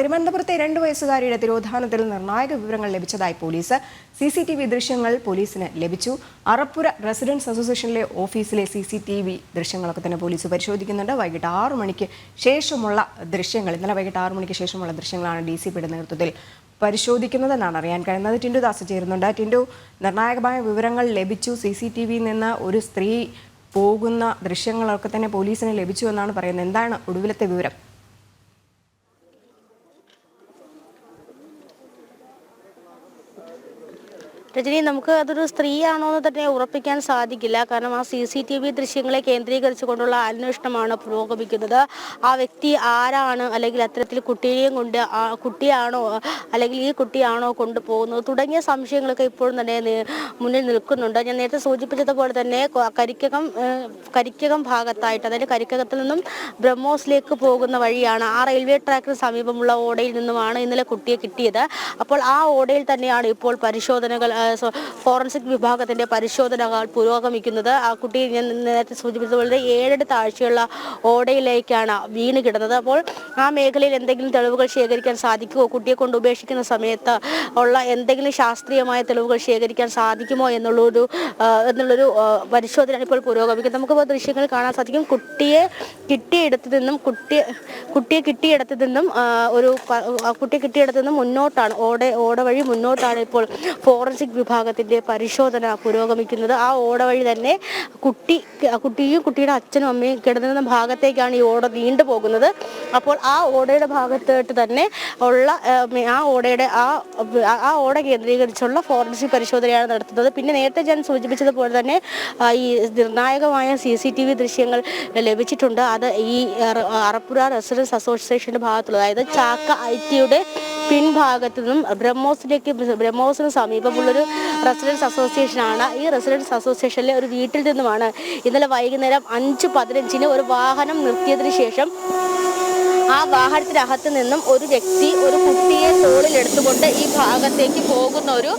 തിരുവനന്തപുരത്തെ രണ്ട് വയസ്സുകാരിയുടെ തിരോധാനത്തിൽ നിർണായക വിവരങ്ങൾ ലഭിച്ചതായി police C C T V ദൃശ്യങ്ങൾ പോലീസിന് ലഭിച്ചു. അറപ്പുര റെസിഡൻസ് അസോസിയേഷനിലെ ഓഫീസിലെ സി സി ടി വി ദൃശ്യങ്ങളൊക്കെ തന്നെ പോലീസ് പരിശോധിക്കുന്നുണ്ട്. വൈകിട്ട് ആറു മണിക്ക് ശേഷമുള്ള ദൃശ്യങ്ങൾ ഇന്നലെ വൈകിട്ട് ആറു മണിക്ക് ശേഷമുള്ള ദൃശ്യങ്ങളാണ് ഡി സി പിയുടെ നേതൃത്വത്തിൽ പരിശോധിക്കുന്നതെന്നാണ് അറിയാൻ കഴിയുന്നത്. ടിൻഡു ദാസ് ചേരുന്നുണ്ട്. ടിൻഡു നിർണായകമായ വിവരങ്ങൾ ലഭിച്ചു. സി സി ടി വിയിൽ നിന്ന് ഒരു സ്ത്രീ പോകുന്ന ദൃശ്യങ്ങളൊക്കെ തന്നെ പോലീസിന് ലഭിച്ചു എന്നാണ് പറയുന്നത്. എന്താണ് ഒടുവിലത്തെ വിവരം? രജനി നമുക്ക് അതൊരു സ്ത്രീയാണോ എന്ന് തന്നെ ഉറപ്പിക്കാൻ സാധിക്കില്ല. കാരണം ആ സി സി ടി വി ദൃശ്യങ്ങളെ കേന്ദ്രീകരിച്ചുകൊണ്ടുള്ള അന്വേഷണമാണ് പുരോഗമിക്കുന്നത്. ആ വ്യക്തി ആരാണ് അല്ലെങ്കിൽ അത്തരത്തിൽ കുട്ടിയെയും കൊണ്ട് ആ കുട്ടിയാണോ അല്ലെങ്കിൽ ഈ കുട്ടിയാണോ കൊണ്ടുപോകുന്നത് തുടങ്ങിയ സംശയങ്ങളൊക്കെ ഇപ്പോഴും തന്നെ മുന്നിൽ നിൽക്കുന്നുണ്ട്. ഞാൻ നേരത്തെ സൂചിപ്പിച്ചതുപോലെ തന്നെ കരിക്കകം കരിക്കകം ഭാഗത്തായിട്ട് അതായത് കരിക്കകത്തിൽ നിന്നും ബ്രഹ്മോസിലേക്ക് പോകുന്ന വഴിയാണ്. ആ റെയിൽവേ ട്രാക്കിന് സമീപമുള്ള ഓടയിൽ നിന്നുമാണ് ഇന്നലെ കുട്ടിയെ കിട്ടിയത്. അപ്പോൾ ആ ഓടയിൽ തന്നെയാണ് ഇപ്പോൾ പരിശോധനകൾ ഫോറൻസിക് വിഭാഗത്തിന്റെ പരിശോധനകൾ പുരോഗമിക്കുന്നത്. ആ കുട്ടി ഞാൻ നേരത്തെ സൂചിപ്പിച്ചതുപോലെ ഏഴടി താഴ്ചയുള്ള ഓടയിലേക്കാണ് വീണ് കിടന്നത്. അപ്പോൾ ആ മേഖലയിൽ എന്തെങ്കിലും തെളിവുകൾ ശേഖരിക്കാൻ സാധിക്കുമോ? കുട്ടിയെ കൊണ്ട് ഉപേക്ഷിക്കുന്ന സമയത്ത് ഉള്ള എന്തെങ്കിലും ശാസ്ത്രീയമായ തെളിവുകൾ ശേഖരിക്കാൻ സാധിക്കുമോ എന്നുള്ളൊരു എന്നുള്ളൊരു പരിശോധന ഇപ്പോൾ പുരോഗമിക്കുന്നത്. നമുക്കിപ്പോൾ ദൃശ്യങ്ങൾ കാണാൻ സാധിക്കും. കുട്ടിയെ കിട്ടിയിടത്ത് നിന്നും കുട്ടിയെ കുട്ടിയെ കിട്ടിയിടത്ത് നിന്നും ഒരു കുട്ടിയെ കിട്ടിയിടത്ത് നിന്നും മുന്നോട്ടാണ് ഓടെ ഓട വഴി മുന്നോട്ടാണ് ഇപ്പോൾ ഫോറൻസിക് വിഭാഗത്തിന്റെ പരിശോധന പുരോഗമിക്കുന്നത്. ആ ഓട വഴി തന്നെ കുട്ടി കുട്ടിയും കുട്ടിയുടെ അച്ഛനും അമ്മയും കിടന്നിരുന്ന ഭാഗത്തേക്കാണ് ഈ ഓട നീണ്ടു പോകുന്നത്. അപ്പോൾ ആ ഓടയുടെ ഭാഗത്തായിട്ട് തന്നെ ഉള്ള ആ, ഓടയുടെ ആ ആ ഓട കേന്ദ്രീകരിച്ചുള്ള ഫോറൻസിക് പരിശോധനയാണ് നടത്തുന്നത്. പിന്നെ നേരത്തെ ഞാൻ സൂചിപ്പിച്ചതുപോലെ തന്നെ ഈ നിർണായകമായ സി സി ടി വി ദൃശ്യങ്ങൾ ലഭിച്ചിട്ടുണ്ട്. അത് ഈ അറ- അറപ്പുര റെസിഡൻസ് അസോസിയേഷന്റെ ഭാഗത്തുള്ള അതായത് ചാക്ക ഐ ടിയുടെ പിൻഭാഗത്തു നിന്നും ബ്രഹ്മോസിലേക്ക് ബ്രഹ്മോസിന് സമീപമുള്ളൊരു റെസിഡൻസ് അസോസിയേഷനാണ് ഈ റെസിഡൻസ് അസോസിയേഷനിലെ ഒരു വീട്ടിൽ നിന്നുമാണ് ഇന്നലെ വൈകുന്നേരം അഞ്ച് പതിനഞ്ചിന് ഒരു വാഹനം നിർത്തിയതിന് ശേഷം ആ വാഹനത്തിനകത്ത് നിന്നും ഒരു വ്യക്തി ഒരു കുട്ടിയെ തോളിലെടുത്തുകൊണ്ട് ഈ ഭാഗത്തേക്ക് പോകുന്ന ഒരു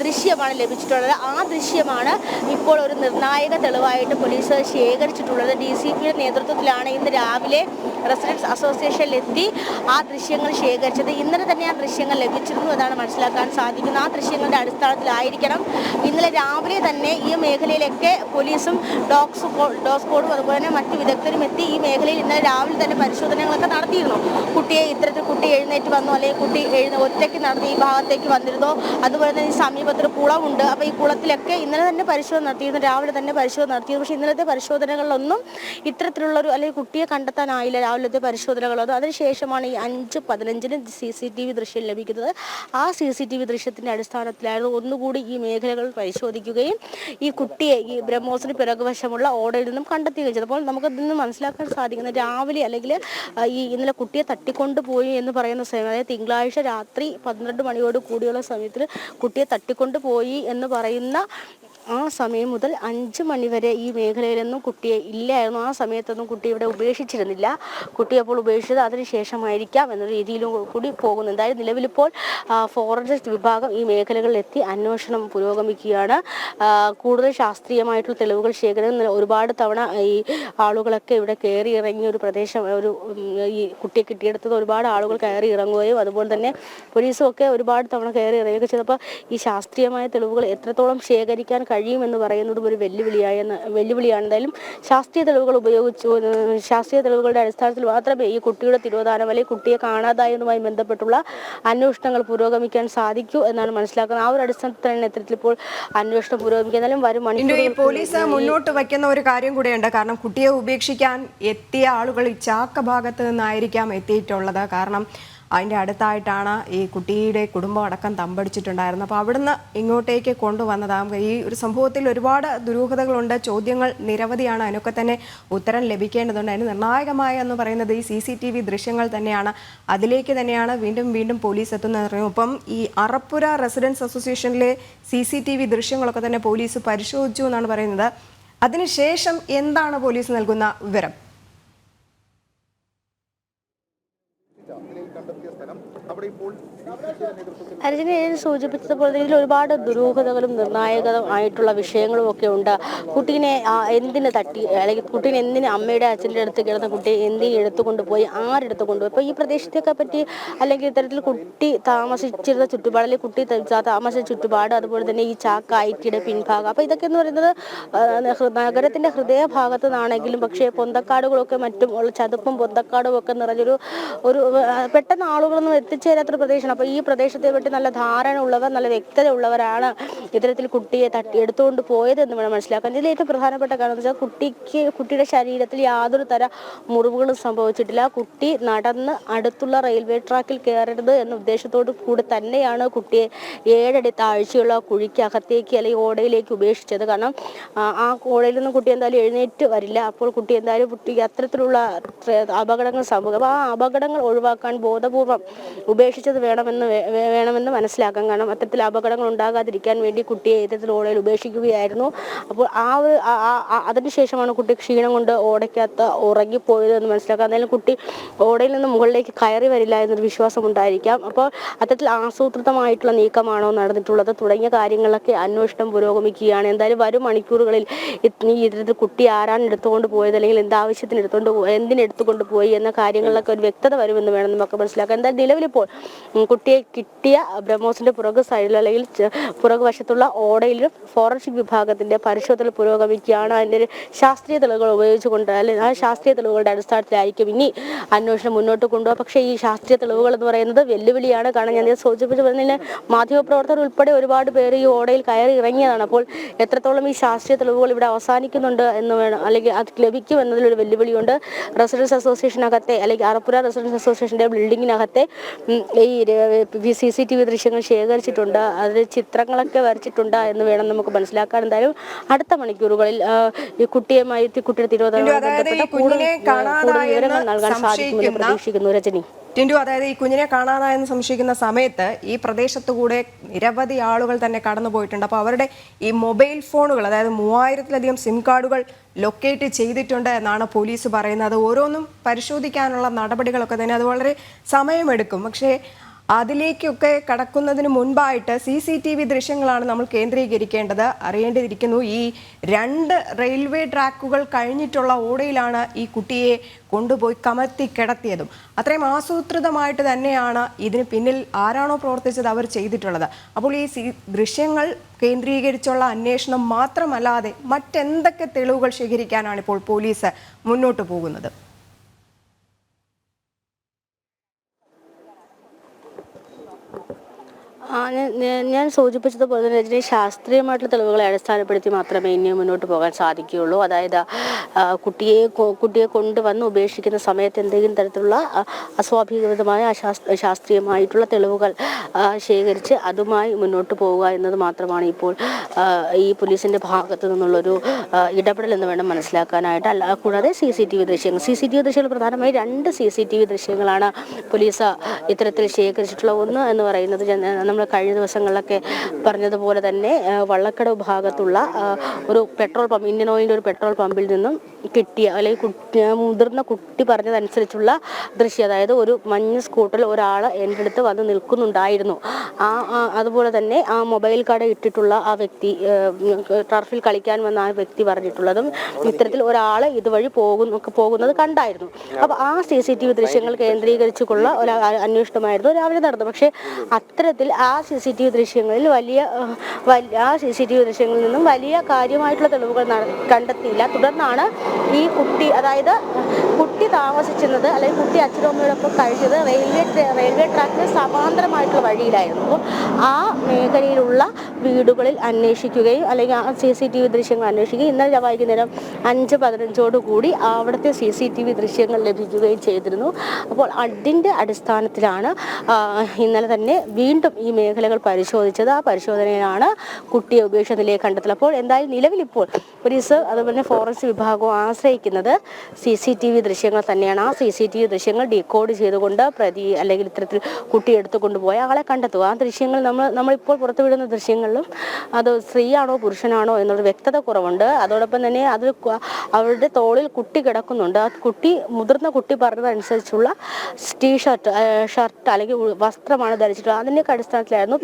ദൃശ്യമാണ് ലഭിച്ചിട്ടുള്ളത്. ആ ദൃശ്യമാണ് ഇപ്പോൾ ഒരു നിർണായക തെളിവായിട്ട് പോലീസ് ശേഖരിച്ചിട്ടുള്ളത്. ഡി സി പിയുടെ നേതൃത്വത്തിലാണ് ഇന്ന് രാവിലെ റെസിഡൻസ് അസോസിയേഷനിലെത്തി ആ ദൃശ്യങ്ങൾ ശേഖരിച്ചത്. ഇന്നലെ തന്നെ ആ ദൃശ്യങ്ങൾ ലഭിച്ചിരുന്നു എന്നാണ് മനസ്സിലാക്കാൻ സാധിക്കുന്നത്. ആ ദൃശ്യങ്ങളുടെ അടിസ്ഥാനത്തിലായിരിക്കണം. ഇന്നലെ രാവിലെ തന്നെ ഈ മേഖലയിലൊക്കെ പോലീസും ഡോക്സ് ഡോസ് കോഡും അതുപോലെ തന്നെ മറ്റു വിദഗ്ധരും എത്തി ഈ മേഖലയിൽ ഇന്നലെ രാവിലെ തന്നെ പരിശോധനകളൊക്കെ നടത്തിയിരുന്നു. കുട്ടിയെ ഇത്തരത്തിൽ കുട്ടി എഴുന്നേറ്റ് വന്നു. അല്ലെങ്കിൽ കുട്ടി എഴുന്ന ഒറ്റയ്ക്ക് നടന്ന് ഈ ഭാഗത്തേക്ക് വന്നിരുന്നോ. അതുപോലെ തന്നെ ഈ സമീപത്തൊരു കുളമുണ്ട്. അപ്പോൾ ഈ കുളത്തിലൊക്കെ ഇന്നലെ തന്നെ പരിശോധന നടത്തിയിരുന്നു. രാവിലെ തന്നെ പരിശോധന നടത്തിയിരുന്നു. പക്ഷേ ഇന്നലത്തെ പരിശോധനകളിലൊന്നും ഇത്തരത്തിലുള്ളൊരു അല്ലെങ്കിൽ കുട്ടിയെ കണ്ടെത്താനായില്ല. രാവിലത്തെ പരിശോധനകളൊന്നും അതിനുശേഷമാണ് ഈ അഞ്ച് പതിനഞ്ചിന് സി സി ടി വി ദൃശ്യം ലഭിക്കുന്നത്. ആ സി സി ടി വി ദൃശ്യത്തിന്റെ അടിസ്ഥാനത്തിലായിരുന്നു ഒന്നുകൂടി ഈ മേഖലകൾ പരിശോധിക്കുകയും ഈ കുട്ടിയെ ഈ ബ്രഹ്മോസിന് പിറകുവശമുള്ള ഓടയിൽ നിന്നും കണ്ടെത്തുകയും ചെയ്തു. അപ്പോൾ നമുക്ക് ഇതിൽ നിന്ന് മനസ്സിലാക്കാൻ സാധിക്കുന്നത് രാവിലെ അല്ലെങ്കിൽ ഈ ഇന്നലെ കുട്ടിയെ തട്ടിക്കൊണ്ടുപോയി എന്ന് പറയുന്ന സമയം അതായത് തിങ്കളാഴ്ച രാത്രി പന്ത്രണ്ട് മണിയോട് കൂടിയുള്ള സമയത്തിൽ കുട്ടിയെ തട്ടിക്കൊണ്ടുപോയി എന്ന് പറയുന്ന ആ സമയം മുതൽ അഞ്ച് മണിവരെ ഈ മേഖലയിലൊന്നും കുട്ടിയെ ഇല്ലായിരുന്നു. ആ സമയത്തൊന്നും കുട്ടി ഇവിടെ ഉപേക്ഷിച്ചിരുന്നില്ല. കുട്ടി അപ്പോൾ ഉപേക്ഷിച്ചത് അതിനുശേഷമായിരിക്കാം എന്ന രീതിയിലും കൂടി പോകുന്നു. എന്തായാലും നിലവിലിപ്പോൾ ഫോറസ്റ്റ് വിഭാഗം ഈ മേഖലകളിലെത്തി അന്വേഷണം പുരോഗമിക്കുകയാണ്. കൂടുതൽ ശാസ്ത്രീയമായിട്ടുള്ള തെളിവുകൾ ശേഖരം ഒരുപാട് തവണ ഈ ആളുകളൊക്കെ ഇവിടെ കയറി ഇറങ്ങിയ ഒരു പ്രദേശം ഒരു ഈ കുട്ടിയെ കിട്ടിയെടുത്തത് ഒരുപാട് ആളുകൾ കയറി ഇറങ്ങുകയും അതുപോലെ തന്നെ പോലീസും ഒക്കെ ഒരുപാട് തവണ കയറി ഇറങ്ങുകയൊക്കെ ചെയ്തപ്പോൾ ഈ ശാസ്ത്രീയമായ തെളിവുകൾ എത്രത്തോളം ശേഖരിക്കാൻ കഴിയുമെന്ന് പറയുന്നതും ഒരു വെല്ലുവിളിയായ വെല്ലുവിളിയാണ് എന്തായാലും ശാസ്ത്രീയ തെളിവുകൾ ഉപയോഗിച്ചു ശാസ്ത്രീയ തെളിവുകളുടെ അടിസ്ഥാനത്തിൽ മാത്രമേ ഈ കുട്ടിയുടെ തിരോധാനം അല്ലെങ്കിൽ കുട്ടിയെ കാണാതായതുമായി ബന്ധപ്പെട്ടുള്ള അന്വേഷണങ്ങൾ പുരോഗമിക്കാൻ സാധിക്കൂ എന്നാണ് മനസ്സിലാക്കുന്നത്. ആ ഒരു അടിസ്ഥാനത്തിൽ തന്നെ ഇത്തരത്തിൽ ഇപ്പോൾ അന്വേഷണം പുരോഗമിക്കുക എന്നാലും വരും മണിക്കൂർ പോലീസ് മുന്നോട്ട് വയ്ക്കുന്ന ഒരു കാര്യം കൂടെയുണ്ട്. കാരണം കുട്ടിയെ ഉപേക്ഷിക്കാൻ എത്തിയ ആളുകൾ ഈ ചാക്ക ഭാഗത്ത് നിന്നായിരിക്കാം എത്തിയിട്ടുള്ളത്. കാരണം അതിന്റെ അടുത്തായിട്ടാണ് ഈ കുട്ടിയുടെ കുടുംബം അടക്കം തമ്പടിച്ചിട്ടുണ്ടായിരുന്നത്. അപ്പോൾ അവിടുന്ന് ഇങ്ങോട്ടേക്ക് കൊണ്ടുവന്നതാകും ഈ ഒരു സംഭവത്തിൽ ഒരുപാട് ദുരൂഹതകളുണ്ട് ചോദ്യങ്ങൾ നിരവധിയാണ് അതിനൊക്കെ തന്നെ ഉത്തരം ലഭിക്കേണ്ടതുണ്ട്. അതിന് നിർണായകമായ എന്ന് പറയുന്നത് ഈ സി സി ടി വി ദൃശ്യങ്ങൾ തന്നെയാണ്. അതിലേക്ക് തന്നെയാണ് വീണ്ടും വീണ്ടും പോലീസ് എത്തുന്നത്. ഒപ്പം ഈ അറപ്പുര റെസിഡൻസ് അസോസിയേഷനിലെ സി സി ടി വി ദൃശ്യങ്ങളൊക്കെ തന്നെ പോലീസ് പരിശോധിച്ചു എന്നാണ് പറയുന്നത്. അതിനുശേഷം എന്താണ് പോലീസ് നൽകുന്ന വിവരം? സ്ഥലം അർജുന സൂചിപ്പിച്ചതുപോലെ ഇതിൽ ഒരുപാട് ദുരൂഹതകളും നിർണായകവും ആയിട്ടുള്ള വിഷയങ്ങളും ഒക്കെ ഉണ്ട്. കുട്ടീനെ എന്തിനെ തട്ടി അല്ലെങ്കിൽ കുട്ടീനെ എന്തിന് അമ്മയുടെ അച്ഛന്റെ അടുത്ത് കിടന്ന കുട്ടിയെ എന്തി എടുത്തു കൊണ്ടുപോയി ആരെടുത്ത് കൊണ്ടുപോയി ഇപ്പോൾ ഈ പ്രദേശത്തെയൊക്കെ പറ്റി അല്ലെങ്കിൽ ഇത്തരത്തിൽ കുട്ടി താമസിച്ചിരുന്ന ചുറ്റുപാട് അല്ലെങ്കിൽ കുട്ടി താമസിച്ച ചുറ്റുപാട് അതുപോലെ തന്നെ ഈ ചാക്ക ഐറ്റിയുടെ പിൻഭാഗം. അപ്പോൾ ഇതൊക്കെ എന്ന് പറയുന്നത് നഗരത്തിന്റെ ഹൃദയഭാഗത്തു നിന്നാണെങ്കിലും പക്ഷേ പൊന്തക്കാടുകളൊക്കെ മറ്റും ചതുപ്പും പൊന്തക്കാടും ഒക്കെ നിറഞ്ഞൊരു ഒരു പെട്ടെന്ന് ആളുകളൊന്നും എത്തിച്ചേരാത്തൊരു പ്രദേശമാണ്. അപ്പോൾ ഈ പ്രദേശത്തെ പറ്റി നല്ല ധാരണ ഉള്ളവർ നല്ല വ്യക്തത ഉള്ളവരാണ് ഇത്തരത്തിൽ കുട്ടിയെ തട്ടി എടുത്തുകൊണ്ട് പോയതെന്ന് വേണം മനസ്സിലാക്കാൻ. ഇതിൽ ഏറ്റവും പ്രധാനപ്പെട്ട കാരണം എന്ന് വെച്ചാൽ കുട്ടിക്ക് കുട്ടിയുടെ ശരീരത്തിൽ യാതൊരു തര മുറിവുകളും സംഭവിച്ചിട്ടില്ല. കുട്ടി നടന്ന് അടുത്തുള്ള റെയിൽവേ ട്രാക്കിൽ കയറരുത് എന്ന ഉദ്ദേശത്തോടു കൂടി തന്നെയാണ് കുട്ടിയെ ഏഴടി താഴ്ചയുള്ള കുഴിക്കകത്തേക്ക് അല്ലെങ്കിൽ ഓടയിലേക്ക് ഉപേക്ഷിച്ചത്. കാരണം ആ, ഓടയിൽ നിന്ന് കുട്ടി എന്തായാലും എഴുന്നേറ്റ് വരില്ല. അപ്പോൾ കുട്ടി എന്തായാലും കുട്ടി അത്തരത്തിലുള്ള അപകടങ്ങൾ സംഭവിക്കും. അപ്പോൾ ആ അപകടങ്ങൾ ഒഴിവാക്കാൻ ബോധപൂർവം ഉപേക്ഷിച്ചത് വേണമെന്ന് വേണമെന്ന് മനസ്സിലാക്കാൻ കാരണം അത്തരത്തിൽ അപകടങ്ങൾ ഉണ്ടാകാതിരിക്കാൻ വേണ്ടി കുട്ടിയെ ഇത്തരത്തിൽ ഓടയിൽ ഉപേക്ഷിക്കുകയായിരുന്നു. അപ്പോൾ ആ ഒരു അതിനുശേഷമാണ് കുട്ടി ക്ഷീണം കൊണ്ട് ഓടയ്ക്കകത്ത് ഉറങ്ങിപ്പോയത് എന്ന് മനസ്സിലാക്കാം. എന്തായാലും കുട്ടി ഓടയിൽ നിന്ന് മുകളിലേക്ക് കയറി വരില്ല എന്നൊരു വിശ്വാസം ഉണ്ടായിരിക്കാം. അപ്പോൾ അത്തരത്തിൽ ആസൂത്രിതമായിട്ടുള്ള നീക്കമാണോ നടന്നിട്ടുള്ളത്? തുടങ്ങിയ കാര്യങ്ങളൊക്കെ അന്വേഷണം പുരോഗമിക്കുകയാണ്. എന്തായാലും വരും മണിക്കൂറുകളിൽ ഈ ഇത്തരത്തിൽ കുട്ടി ആരാണ് എടുത്തുകൊണ്ട് പോയത്? അല്ലെങ്കിൽ എന്താവശ്യത്തിന് എടുത്തുകൊണ്ട് എന്തിനെടുത്തുകൊണ്ട് പോയി? എന്ന കാര്യങ്ങളിലൊക്കെ ഒരു വ്യക്തത വരുമെന്ന് വേണം നമുക്ക് മനസ്സിലാക്കാം. എന്തായാലും നിലവിലിപ്പോൾ ഉം, കുട്ടിയെ ബ്രഹ്മോസിന്റെ പുറകു സൈഡിൽ അല്ലെങ്കിൽ പുറകു വശത്തുള്ള ഓടയിലും ഫോറൻസിക് വിഭാഗത്തിന്റെ പരിശോധന പുരോഗമിക്കുകയാണ്. അതിന്റെ ശാസ്ത്രീയ തെളിവുകൾ ഉപയോഗിച്ചുകൊണ്ട് അല്ലെങ്കിൽ ആ ശാസ്ത്രീയ തെളിവുകളുടെ അടിസ്ഥാനത്തിലായിരിക്കും ഇനി അന്വേഷണം മുന്നോട്ട് കൊണ്ടുപോകുക പക്ഷേ ഈ ശാസ്ത്രീയ തെളിവുകൾ എന്ന് പറയുന്നത് വെല്ലുവിളിയാണ്. കാരണം ഞാൻ സൂചിപ്പിച്ചു പറഞ്ഞതിന് മാധ്യമപ്രവർത്തകർ ഉൾപ്പെടെ ഒരുപാട് പേര് ഈ ഓടയിൽ കയറി ഇറങ്ങിയതാണ്. അപ്പോൾ എത്രത്തോളം ഈ ശാസ്ത്രീയ തെളിവുകൾ ഇവിടെ അവസാനിക്കുന്നുണ്ട് എന്ന് വേണം അല്ലെങ്കിൽ അത് ലഭിക്കും എന്നതിലൊരു വെല്ലുവിളിയുണ്ട്. റെസിഡൻസ് അസോസിയേഷനകത്തെ അല്ലെങ്കിൽ അറപ്പുര റെസിഡൻസ് അസോസിയേഷന്റെ ബിൽഡിങ്ങിനകത്തെ ഈ സി സി ടി വി ദൃശ്യങ്ങൾ ശേഖരിച്ചിട്ടുണ്ട്. അതിൽ ചിത്രങ്ങളൊക്കെ വരച്ചിട്ടുണ്ട് എന്ന് വേണം നമുക്ക് മനസ്സിലാക്കാൻ എന്തായാലും അടുത്ത മണിക്കൂറുകളിൽ ഈ കുട്ടിയുമായി കുട്ടിയുടെ തിരുവനന്തപുരം നൽകാൻ സാധിക്കുമെന്ന് പ്രതീക്ഷിക്കുന്നു രജനി. ടിൻഡു അതായത് ഈ കുഞ്ഞിനെ കാണാതായെന്ന് സംശയിക്കുന്ന സമയത്ത് ഈ പ്രദേശത്തുകൂടെ നിരവധി ആളുകൾ തന്നെ കടന്നു പോയിട്ടുണ്ട്. അപ്പോൾ അവരുടെ ഈ മൊബൈൽ ഫോണുകൾ അതായത് മൂവായിരത്തിലധികം സിം കാർഡുകൾ ലൊക്കേറ്റ് ചെയ്തിട്ടുണ്ട് എന്നാണ് പോലീസ് പറയുന്നത്. ഓരോന്നും പരിശോധിക്കാനുള്ള നടപടികളൊക്കെ തന്നെ അത് വളരെ സമയമെടുക്കും. പക്ഷേ അതിലേക്കൊക്കെ കടക്കുന്നതിന് മുൻപായിട്ട് സി സി ടി വി ദൃശ്യങ്ങളാണ് നമ്മൾ കേന്ദ്രീകരിക്കേണ്ടത്. അറിയേണ്ടിയിരിക്കുന്നു ഈ രണ്ട് റെയിൽവേ ട്രാക്കുകൾ കഴിഞ്ഞിട്ടുള്ള ഓടയിലാണ് ഈ കുട്ടിയെ കൊണ്ടുപോയി കമത്തി കിടത്തിയതും. അത്രയും ആസൂത്രിതമായിട്ട് തന്നെയാണ് ഇതിന് പിന്നിൽ ആരാണോ പ്രവർത്തിച്ചത് അവർ ചെയ്തിട്ടുള്ളത്. അപ്പോൾ ഈ ദൃശ്യങ്ങൾ കേന്ദ്രീകരിച്ചുള്ള അന്വേഷണം മാത്രമല്ലാതെ മറ്റെന്തൊക്കെ തെളിവുകൾ ശേഖരിക്കാനാണ് ഇപ്പോൾ പോലീസ് മുന്നോട്ട് പോകുന്നത്? ഞാൻ- സൂചിപ്പിച്ചതുപോലെ തന്നെ ഇതിനെ ശാസ്ത്രീയമായിട്ടുള്ള തെളിവുകളെ അടിസ്ഥാനപ്പെടുത്തി മാത്രമേ ഇനിയും മുന്നോട്ട് പോകാൻ സാധിക്കുകയുള്ളൂ. അതായത് കുട്ടിയെ കുട്ടിയെ കൊണ്ടുവന്ന് ഉപേക്ഷിക്കുന്ന സമയത്ത് എന്തെങ്കിലും തരത്തിലുള്ള അസ്വാഭാവികമായ ശാസ്ത്രീയമായിട്ടുള്ള തെളിവുകൾ ശേഖരിച്ച് അതുമായി മുന്നോട്ട് പോവുക എന്നത് മാത്രമാണ് ഇപ്പോൾ ഈ പോലീസിന്റെ ഭാഗത്തു നിന്നുള്ളൊരു ഇടപെടൽ എന്ന് വേണം മനസ്സിലാക്കാനായിട്ട്. അല്ല കൂടാതെ സി സി ടി വി ദൃശ്യങ്ങൾ. സി സി ടി വി ദൃശ്യങ്ങൾ പ്രധാനമായും രണ്ട് സി സി ടി വി ദൃശ്യങ്ങളാണ് പോലീസ് ഇത്തരത്തിൽ ശേഖരിച്ചിട്ടുള്ള ഒന്ന് എന്ന് പറയുന്നത് ജന- കഴിഞ്ഞ ദിവസങ്ങളിലൊക്കെ പറഞ്ഞതുപോലെ തന്നെ വള്ളക്കട ഭാഗത്തുള്ള ഒരു പെട്രോൾ പമ്പ് ഇന്ത്യൻ ഓയിലിന്റെ ഒരു പെട്രോൾ പമ്പിൽ നിന്നും കിട്ടിയ അല്ലെങ്കിൽ കുട്ടി മുതിർന്ന കുട്ടി പറഞ്ഞതനുസരിച്ചുള്ള ദൃശ്യം അതായത് ഒരു മഞ്ഞ സ്കൂട്ടറിൽ ഒരാൾ എന്റെ അടുത്ത് വന്ന് നിൽക്കുന്നുണ്ടായിരുന്നു. ആ അതുപോലെ തന്നെ ആ മൊബൈൽ കട ഇട്ടിട്ടുള്ള ആ വ്യക്തി ടർഫിൽ കളിക്കാൻ വന്ന ആ വ്യക്തി പറഞ്ഞിട്ടുള്ളതും ഇത്തരത്തിൽ ഒരാൾ ഇതുവഴി പോകുന്നു പോകുന്നത് കണ്ടായിരുന്നു. അപ്പോൾ ആ സി സി ടി വി ദൃശ്യങ്ങൾ കേന്ദ്രീകരിച്ചുള്ള ഒരു അന്വേഷണമായിരുന്നു രാവിലെ നടന്നത്. പക്ഷേ അത്തരത്തിൽ ആ സി സി ടി വി ദൃശ്യങ്ങളിൽ ആ, വലിയ ആ സി സി ടി വി ദൃശ്യങ്ങളിൽ നിന്നും വലിയ കാര്യമായിട്ടുള്ള തെളിവുകൾ കണ്ടെത്തിയില്ല. തുടർന്നാണ് ഈ കുട്ടി അതായത് കുട്ടി താമസിച്ചിരുന്നത് അല്ലെങ്കിൽ കുട്ടി അച്ഛനും അമ്മയോടൊപ്പം കഴിച്ചത് റെയിൽവേ റെയിൽവേ ട്രാക്കിന് സമാന്തരമായിട്ടുള്ള വഴിയിലായിരുന്നു. അപ്പോൾ ആ മേഖലയിലുള്ള വീടുകളിൽ അന്വേഷിക്കുകയും അല്ലെങ്കിൽ ആ സി സി ടി വി ദൃശ്യങ്ങൾ അന്വേഷിക്കുകയും ഇന്നലെ വൈകുന്നേരം അഞ്ച് പതിനഞ്ചോട് കൂടി അവിടുത്തെ സി സി ടി വി ദൃശ്യങ്ങൾ ലഭിക്കുകയും ചെയ്തിരുന്നു. അപ്പോൾ അതിന്റെ അടിസ്ഥാനത്തിലാണ് ഇന്നലെ തന്നെ വീണ്ടും ഈ മേഖലകൾ പരിശോധിച്ചത്. ആ പരിശോധനയിലാണ് കുട്ടിയെ ഉപേക്ഷിച്ച നിലയെ കണ്ടെത്തൽ അപ്പോൾ എന്തായാലും നിലവിലിപ്പോൾ പോലീസ് അതുപോലെ ഫോറൻസിക് വിഭാഗവും ആശ്രയിക്കുന്നത് സി സി ടി വി ദൃശ്യങ്ങൾ തന്നെയാണ് ആ സി സി ടി വി ദൃശ്യങ്ങൾ ഡീകോഡ് ചെയ്തുകൊണ്ട് പ്രതി അല്ലെങ്കിൽ ഇത്തരത്തിൽ കുട്ടി എടുത്തു കൊണ്ടുപോയ ആളെ കണ്ടെത്തുക. ആ ദൃശ്യങ്ങൾ നമ്മൾ നമ്മളിപ്പോൾ പുറത്തുവിടുന്ന ദൃശ്യങ്ങളിലും അത് സ്ത്രീയാണോ പുരുഷനാണോ എന്നുള്ള വ്യക്തത കുറവുണ്ട്. അതോടൊപ്പം തന്നെ അത് അവരുടെ തോളിൽ കുട്ടി കിടക്കുന്നുണ്ട്. ആ കുട്ടി മുതിർന്ന കുട്ടി പറഞ്ഞതനുസരിച്ചുള്ള ടീഷർട്ട് ഷർട്ട് അല്ലെങ്കിൽ വസ്ത്രമാണ് ധരിച്ചിട്ടുള്ളത്. അതിന്റെ അടിസ്ഥാനത്തിലായിരുന്നു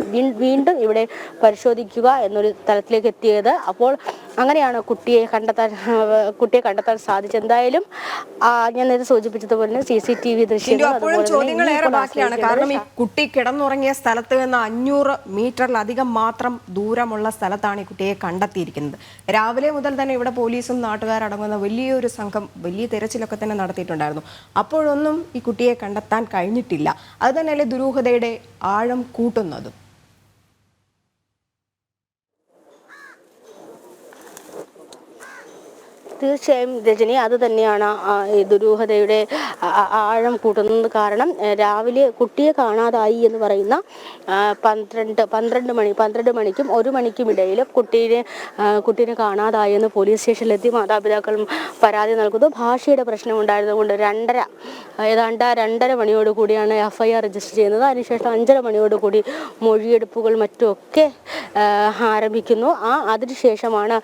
വീണ്ടും ഇവിടെ പരിശോധിക്കുക എന്നൊരു തലത്തിലേക്ക് എത്തിയത്. അപ്പോൾ അങ്ങനെയാണ് കുട്ടിയെ കണ്ടെത്താൻ കുട്ടിയെ കണ്ടെത്താൻ സാധിച്ചത്. എന്തായാലും ഞാൻ നേരത്തെ സൂചിപ്പിച്ചതുപോലെ സി സി ടി വി ദൃശ്യങ്ങൾ അപ്പോഴും ചോദ്യങ്ങൾ ഏറെ ബാക്കിയാണ് കാരണം ഈ കുട്ടി കിടന്നുറങ്ങിയ സ്ഥലത്ത് നിന്ന് അഞ്ഞൂറ് മീറ്ററിലധികം മാത്രം ദൂരമുള്ള സ്ഥലത്താണ് ഈ കുട്ടിയെ കണ്ടെത്തിയിരിക്കുന്നത്. രാവിലെ മുതൽ തന്നെ ഇവിടെ പോലീസും നാട്ടുകാരടങ്ങുന്ന വലിയൊരു സംഘം വലിയ തിരച്ചിലൊക്കെ തന്നെ നടത്തിയിട്ടുണ്ടായിരുന്നു. അപ്പോഴൊന്നും ഈ കുട്ടിയെ കണ്ടെത്താൻ കഴിഞ്ഞിട്ടില്ല. അത് തന്നെയല്ലേ ദുരൂഹതയുടെ ആഴം കൂട്ടുന്നതും. തീർച്ചയായും രജനി അത് തന്നെയാണ് ദുരൂഹതയുടെ ആഴം കൂട്ടുന്നത് കാരണം രാവിലെ കുട്ടിയെ കാണാതായി എന്ന് പറയുന്ന പന്ത്രണ്ട് പന്ത്രണ്ട് മണി പന്ത്രണ്ട് മണിക്കും ഒരു മണിക്കും ഇടയിൽ കുട്ടീനെ കുട്ടീനെ കാണാതായി എന്ന് പോലീസ് സ്റ്റേഷനിലെത്തി മാതാപിതാക്കൾ പരാതി നൽകുന്നു. ഭാഷയുടെ പ്രശ്നമുണ്ടായിരുന്നതുകൊണ്ട് രണ്ടര ഏതാണ്ട് രണ്ടര മണിയോട് കൂടിയാണ് എഫ് ഐ ആർ രജിസ്റ്റർ ചെയ്യുന്നത്. അതിനുശേഷം അഞ്ചര മണിയോട് കൂടി മൊഴിയെടുപ്പുകൾ മറ്റുമൊക്കെ ആരംഭിക്കുന്നു. ആ അതിനുശേഷമാണ്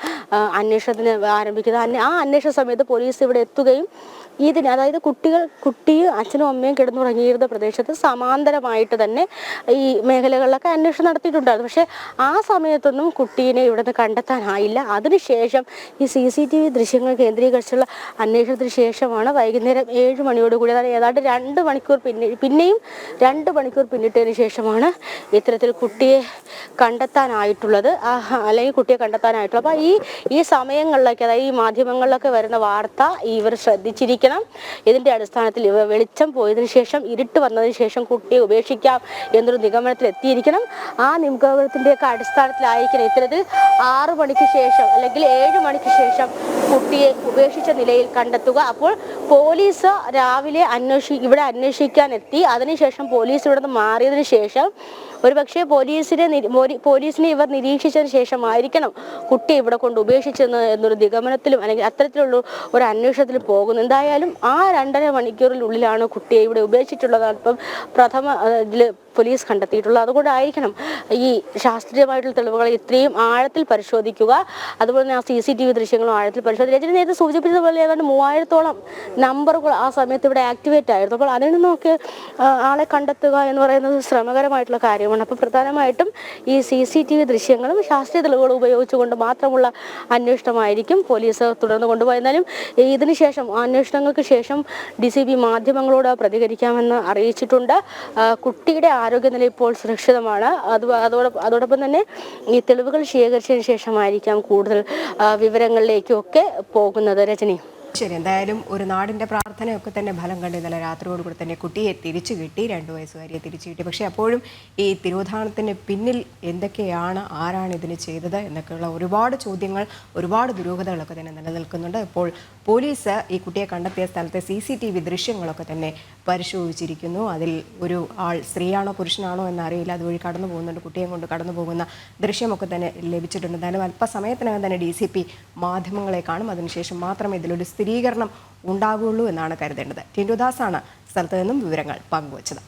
അന്വേഷണത്തിന് ആരംഭിക്കുന്നത്. ആ അന്വേഷണ സമയത്ത് പോലീസ് ഇവിടെ എത്തുകയും ഇതിന് അതായത് കുട്ടികൾ കുട്ടിയും അച്ഛനും അമ്മയും കിടന്നുറങ്ങിയിരുന്ന പ്രദേശത്ത് സമാന്തരമായിട്ട് തന്നെ ഈ മേഖലകളിലൊക്കെ അന്വേഷണം നടത്തിയിട്ടുണ്ടായിരുന്നു. പക്ഷേ ആ സമയത്തൊന്നും കുട്ടീനെ ഇവിടുന്ന് കണ്ടെത്താനായില്ല. അതിനുശേഷം ഈ സി സി ടി വി ദൃശ്യങ്ങൾ കേന്ദ്രീകരിച്ചുള്ള അന്വേഷണത്തിന് ശേഷമാണ് വൈകുന്നേരം ഏഴ് മണിയോട് കൂടി അതായത് ഏതാണ്ട് രണ്ട് മണിക്കൂർ പിന്നെ പിന്നെയും രണ്ട് മണിക്കൂർ പിന്നിട്ടതിന് ശേഷമാണ് ഇത്തരത്തിൽ കുട്ടിയെ കണ്ടെത്താനായിട്ടുള്ളത്. അല്ലെങ്കിൽ കുട്ടിയെ കണ്ടെത്താനായിട്ടുള്ളത്. അപ്പോൾ ഈ ഈ സമയങ്ങളിലൊക്കെ അതായത് ഈ മാധ്യമങ്ങളിലൊക്കെ വരുന്ന വാർത്ത ഇവർ ശ്രദ്ധിച്ചിരിക്കണം. ഇതിന്റെ അടിസ്ഥാനത്തിൽ ഇവ വെളിച്ചം പോയതിനു ശേഷം ഇരുട്ട് വന്നതിന് ശേഷം കുട്ടിയെ ഉപേക്ഷിക്കാം എന്നൊരു നിഗമനത്തിൽ എത്തിയിരിക്കണം. ആ നിഗമനത്തിന്റെയൊക്കെ അടിസ്ഥാനത്തിലായിരിക്കണം ഇത്തരത്തിൽ ആറു മണിക്ക് ശേഷം അല്ലെങ്കിൽ ഏഴ് മണിക്ക് ശേഷം കുട്ടിയെ ഉപേക്ഷിച്ച നിലയിൽ കണ്ടെത്തുക. അപ്പോൾ പോലീസ് രാവിലെ അന്വേഷി ഇവിടെ അന്വേഷിക്കാൻ എത്തി. അതിനുശേഷം പോലീസ് ഇവിടെ നിന്ന് മാറിയതിനു ശേഷം ഒരുപക്ഷെ പോലീസിനെ പോലീസിനെ ഇവർ നിരീക്ഷിച്ചതിന് ശേഷമായിരിക്കണം കുട്ടി ഇവിടെ കൊണ്ട് ഉപേക്ഷിച്ചെന്ന് എന്നൊരു നിഗമനത്തിലും അല്ലെങ്കിൽ അത്തരത്തിലുള്ള ഒരു അന്വേഷണത്തിൽ പോകുന്നു എന്തായാലും ആ രണ്ടര മണിക്കൂറിനുള്ളിലാണ് കുട്ടിയെ ഇവിടെ ഉപേക്ഷിച്ചിട്ടുള്ളത്. ഇപ്പം പ്രഥമ ഇതിൽ പോലീസ് കണ്ടെത്തിയിട്ടുള്ളത്. അതുകൊണ്ടായിരിക്കണം ഈ ശാസ്ത്രീയമായിട്ടുള്ള തെളിവുകൾ ഇത്രയും ആഴത്തിൽ പരിശോധിക്കുക. അതുപോലെ തന്നെ ആ സി സി ടി വി ദൃശ്യങ്ങളും ആഴത്തിൽ പരിശോധിക്കുക. നേരത്തെ സൂചിപ്പിച്ചതുപോലെ ഏതാണ്ട് മൂവായിരത്തോളം നമ്പറുകൾ ആ സമയത്ത് ഇവിടെ ആക്ടിവേറ്റ് ആയിരുന്നു. അപ്പോൾ അതിൽ നിന്നൊക്കെ ആളെ കണ്ടെത്തുക എന്ന് പറയുന്നത് ശ്രമകരമായിട്ടുള്ള കാര്യമാണ്. അപ്പോൾ പ്രധാനമായിട്ടും ഈ സി സി ടി വി ദൃശ്യങ്ങളും ശാസ്ത്രീയ തെളിവുകളും ഉപയോഗിച്ചുകൊണ്ട് മാത്രമുള്ള അന്വേഷണമായിരിക്കും പോലീസ് തുടർന്ന് കൊണ്ടുപോയെന്നാലും ഇതിന് ശേഷം അന്വേഷണങ്ങൾക്ക് ശേഷം ഡി സി ബി മാധ്യമങ്ങളോട് പ്രതികരിക്കാമെന്ന് അറിയിച്ചിട്ടുണ്ട്. കുട്ടിയുടെ ആരോഗ്യനില ഇപ്പോൾ സുരക്ഷിതമാണ്. അത് അതോടൊപ്പം തന്നെ ഈ തെളിവുകൾ ശേഖരിച്ചതിന് ശേഷമായിരിക്കാം കൂടുതൽ വിവരങ്ങളിലേക്കൊക്കെ പോകുന്നത്. രജനി. ശരി എന്തായാലും ഒരു നാടിന്റെ പ്രാർത്ഥനയൊക്കെ തന്നെ ഫലം കണ്ട് ഇന്നലെ രാത്രിയോടുകൂടി തന്നെ കുട്ടിയെ തിരിച്ചു കിട്ടി രണ്ടു വയസ്സുകാരിയെ തിരിച്ചു കിട്ടി. പക്ഷേ അപ്പോഴും ഈ തിരോധാനത്തിന് പിന്നിൽ എന്തൊക്കെയാണ് ആരാണ് ഇതിന് ചെയ്തത് എന്നൊക്കെയുള്ള ഒരുപാട് ചോദ്യങ്ങൾ ഒരുപാട് ദുരൂഹതകളൊക്കെ തന്നെ നിലനിൽക്കുന്നുണ്ട്. ഇപ്പോൾ പോലീസ് ഈ കുട്ടിയെ കണ്ടെത്തിയ സ്ഥലത്തെ സി സി ടി വി ദൃശ്യങ്ങളൊക്കെ തന്നെ പരിശോധിച്ചിരിക്കുന്നു. അതിൽ ഒരു ആൾ സ്ത്രീയാണോ പുരുഷനാണോ എന്നറിയില്ല. അതുവഴി കടന്നു പോകുന്നുണ്ട്. കുട്ടിയെ കൊണ്ട് കടന്നു പോകുന്ന ദൃശ്യമൊക്കെ തന്നെ ലഭിച്ചിട്ടുണ്ട്. എന്തായാലും അല്പസമയത്തിനകം തന്നെ ഡി സി പി മാധ്യമങ്ങളെ കാണും. അതിനുശേഷം മാത്രമേ ഇതിലൊരു സ്ഥിരീകരണം ഉണ്ടാകുള്ളൂ എന്നാണ് കരുതേണ്ടത്. ടിൻഡുദാസാണ് സ്ഥലത്ത് നിന്നും വിവരങ്ങൾ പങ്കുവച്ചത്.